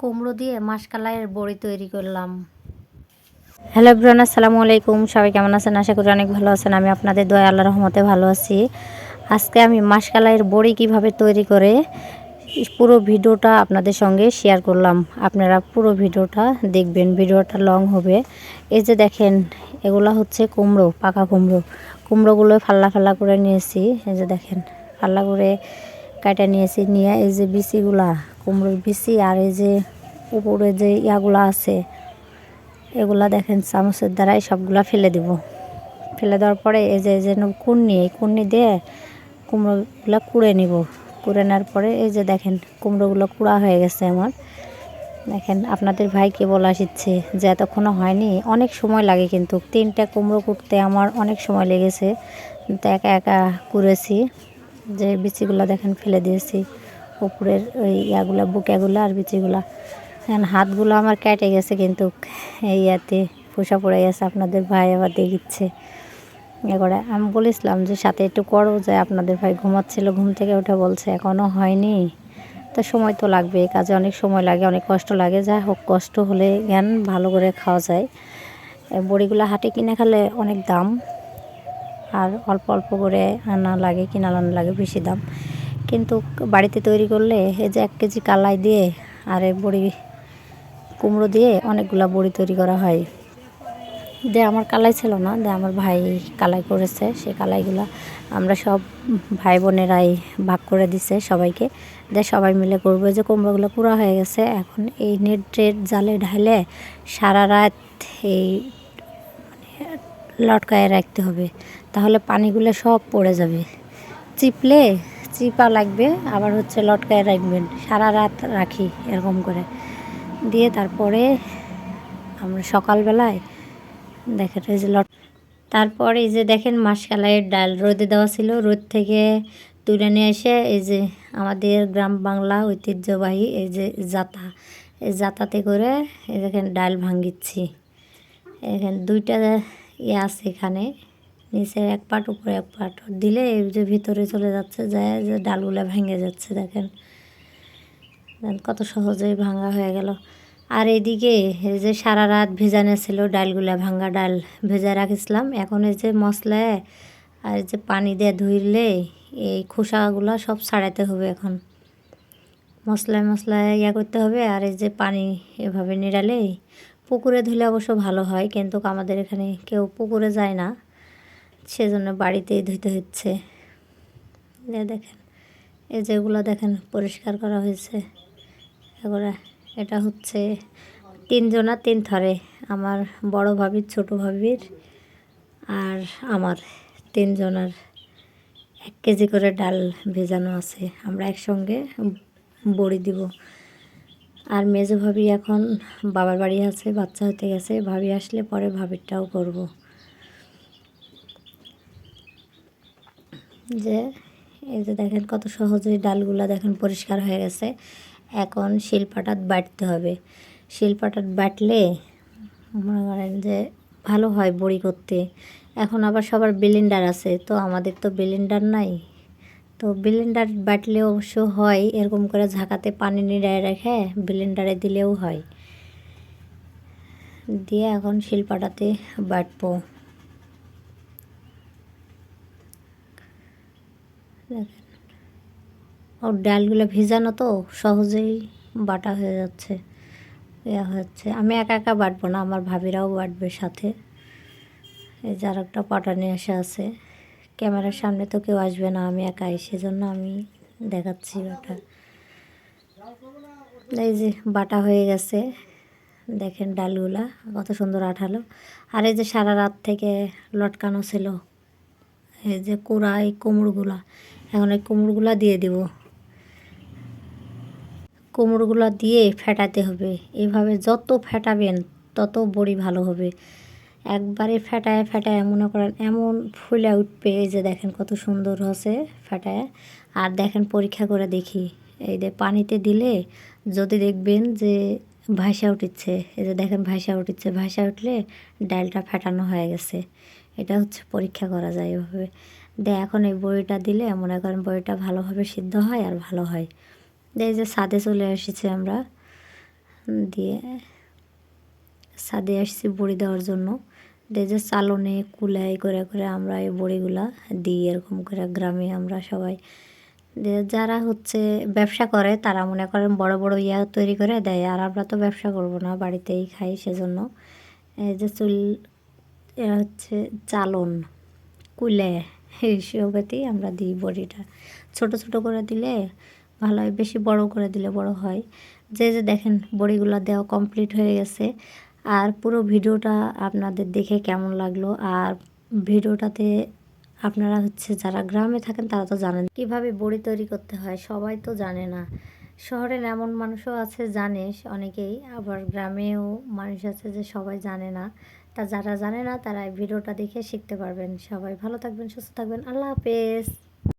কুমড়ো দিয়ে মাসকালাইয়ের বড়ি তৈরি করলাম। হ্যালো ব্রান আসসালামু আলাইকুম। সবাই কেমন আছেন? আশা করি অনেক ভালো আছেন। আমি আপনাদের দয়া আল্লাহ রহমতে ভালো আছি। আজকে আমি মাসকালাইয়ের বড়ি কীভাবে তৈরি করে পুরো ভিডিওটা আপনাদের সঙ্গে শেয়ার করলাম। আপনারা পুরো ভিডিওটা দেখবেন। ভিডিওটা লং হবে। এই যে দেখেন, এগুলো হচ্ছে কুমড়ো, পাকা কুমড়ো। কুমড়োগুলো ফাল্লা ফাল্লা করে নিয়েছি। এই যে দেখেন, ফাল্লা করে কাটা নিয়েছি, নিয়ে এই যে বিচিগুলা, কুমড়োর বিচি আর এই যে উপরে যে ইয়াগুলা আছে, এগুলা দেখেন চামচের দ্বারাই সবগুলা ফেলে দিব। ফেলে দেওয়ার পরে এই যে এই যে কুন্নি, এই কুন্নি দিয়ে কুমড়োগুলো কুড়ে নিব। কুড়ে নেওয়ার পরে এই যে দেখেন কুমড়োগুলো কুড়া হয়ে গেছে আমার। দেখেন আপনাদের ভাইকে বলা শিখছে যে এতক্ষণও হয়নি, অনেক সময় লাগে কিন্তু তিনটা কুমড়ো কুটতে আমার অনেক সময় লেগেছে। তো একা একা কুড়েছি। যে বিচিগুলো দেখেন ফেলে দিয়েছি, উপরের ওই ইয়াগুলো, বুকেগুলো আর বিচিগুলা। এখন হাতগুলো আমার কেটে গেছে কিন্তু এই ইয়াতে পোষা পড়ে গেছে, আপনাদের ভাই আবার দেখিচ্ছে। এ করে আমি বলেছিলাম যে সাথে একটু করো, যে আপনাদের ভাই ঘুমাচ্ছিল, ঘুম থেকে উঠে বলছে এখনও হয়নি। তো সময় তো লাগবে কাজে অনেক সময় লাগে, অনেক কষ্ট লাগে। যাই হোক, কষ্ট হলে জ্ঞান ভালো করে খাওয়া যায়। বড়িগুলো হাটে কিনে খেলে অনেক দাম। আর অল্প অল্প করে আনা লাগে, কিনা আনা লাগে বেশি দাম। কিন্তু বাড়িতে তৈরি করলে এই যে এক কেজি কালাই দিয়ে আর বড়ি কুমড়ো দিয়ে অনেকগুলো বড়ি তৈরি করা হয়। দে আমার কালাই ছিল না দে আমার ভাই কালাই করেছে সে কালাইগুলো আমরা সব ভাই বোনেরাই ভাগ করে দিছে সবাইকে। দে সবাই মিলে করব। যে কুমড়োগুলো পুরা হয়ে গেছে, এখন এই নেট ট্রেট জালে ঢালে সারা রাত এই মানে লটকায় রাখতে হবে। তাহলে পানিগুলো সব পড়ে যাবে। চিপলে, চিপা লাগবে, আবার হচ্ছে লটকায় রাখবেন। সারা রাত রাখি এরকম করে। দিয়ে তারপরে আমরা সকালবেলায় দেখেন এই যে লট তারপর এই যে দেখেন মাসকালাইয়ের ডাল রোদে দেওয়া ছিল। রোদ থেকে তুলে নিয়ে এসে এই যে আমাদের গ্রাম বাংলা ঐতিহ্যবাহী এই যে জাতা। এই জাতাতে করে এই দেখেন ডাল ভাঙ্গিচ্ছি এখানে দুইটা ইয়ে আছে এখানে। নিচে এক পাট, উপরে এক পাট। দিলে এই যে ভিতরে চলে যাচ্ছে, যায় যে ডালগুলো ভেঙে যাচ্ছে, দেখেন। কত সহজেই ভাঙা হয়ে গেল। আর এদিকে এই যে সারা রাত ভেজানো ছিল ডালগুলা, ভাঙা ডাল ভেজা রাখিছিলাম। এখন এই যে মশলা আর যে পানি দিয়ে ধুইলে এই খোসাগুলো সব ছাড়াতে হবে এখন। মশলায় মশলায় ইয়া করতে হবে আর এই যে পানি এভাবে নিড়ালে পুকুরে ধুলে অবশ্য ভালো হয়, কিন্তু আমাদের এখানে কেউ পুকুরে যায় না। সেজন্য বাড়িতেই ধুতে হচ্ছে। দেখেন এই যেগুলো দেখেন পরিষ্কার করা হয়েছে। এবারে এটা হচ্ছে তিনজনা তিন থরে আমার বড় ভাবির, ছোট ভাবির আর আমার তিনজনার। এক কেজি করে ডাল ভেজানো আছে, আমরা একসঙ্গে বড়ি দিব। আর মেজো ভাবি এখন বাবার বাড়ি আছে, বাচ্চা হতে গেছে, ভাবি আসলে পরে ভাবিরটাও করব। যে এই যে দেখেন কত সহজেই ডালগুলো দেখেন পরিষ্কার হয়ে গেছে। এখন শিলপাটাত বাটতে হবে। শিলপাটাত বাটলে মনে করেন যে ভালো হয় বড়ি করতে। এখন আবার সবার বিলিন্ডার আছে, তো আমাদের তো বিলিন্ডার নাই। তো বিলিন্ডার বাটলে অবশ্য হয়, এরকম করে ঝাঁকাতে পানি নিড়ায় রেখে বিলিন্ডারে দিলেও হয়। দিয়ে এখন শিলপাটাতে বাটবো। দেখেন ওর ডালগুলো ভেজানো তো সহজেই বাটা হয়ে যাচ্ছে, ইয়া হচ্ছে। আমি একা একা বাটবো না, আমার ভাবিরাও বাটবে সাথে। এই যার একটা পাটা নিয়ে আসা আছে। ক্যামেরার সামনে তো কেউ আসবে না, আমি একাই সেজন্য আমি দেখাচ্ছি বাটা এই যে বাটা হয়ে গেছে, দেখেন ডালগুলা কত সুন্দর আঠালো। আর এই যে সারা রাত থেকে লটকানো ছিল, এই যে কোড়া এই কোমড়গুলা এখন এই কোমড়গুলা দিয়ে দিব। কোমড়গুলো দিয়ে ফেটাতে হবে। এভাবে যত ফেটাবেন তত বড়ি ভালো হবে। একবারে ফেটায় ফেটায় মনে করেন এমন ফুলে উঠবে এই যে দেখেন কত সুন্দর হচ্ছে ফেটায়। আর দেখেন পরীক্ষা করে দেখি। এই যে পানিতে দিলে যদি দেখবেন যে ভাসা উঠিচ্ছে এই যে দেখেন ভাসা উঠিচ্ছে ভাসা উঠলে ডালটা ফেটানো হয়ে গেছে। এটা হচ্ছে পরীক্ষা করা যায় এভাবে। দে এখন এই বড়িটা দিলে মনে করেন বড়িটা ভালোভাবে সিদ্ধ হয় আর ভালো হয়। এই যে ছাদে চলে এসেছি আমরা দিয়ে ছাদে আসছি বড়ি দেওয়ার জন্য। দিয়ে যে চালনে কুলাই করে করে আমরা এই বড়িগুলা দিই, এরকম করে গ্রামে আমরা সবাই। যারা হচ্ছে ব্যবসা করে, তারা মনে করেন বড় বড় ইয়া তৈরি করে দেয়, আর আমরা তো ব্যবসা করব না, বাড়িতেই খাই সেজন্য। এই যে চুল, এ হচ্ছে চালন, কুলে। এইসবেতেই আমরা দিই বড়িটা। ছোট ছোট করে দিলে ভালো হয়, বেশি বড় করে দিলে বড় হয়। যে যে দেখেন বড়িগুলো দেওয়া কমপ্লিট হয়ে গেছে, আর পুরো ভিডিওটা আপনাদের দেখে কেমন লাগল, আর ভিডিওটাতে আপনারা হচ্ছে যারা গ্রামে থাকেন তারা তো জানেন। কীভাবে বড়ি তৈরি করতে হয় সবাই তো জানে না। শহরের এমন মানুষও আছে জানে, অনেকেই। আবার গ্রামেও মানুষ আছে যে সবাই জানে না। তা যারা জানে না তারা ভিডিওটা দেখে শিখতে পারবেন। সবাই ভালো থাকবেন, সুস্থ থাকবেন। আল্লাহ হাফেজ।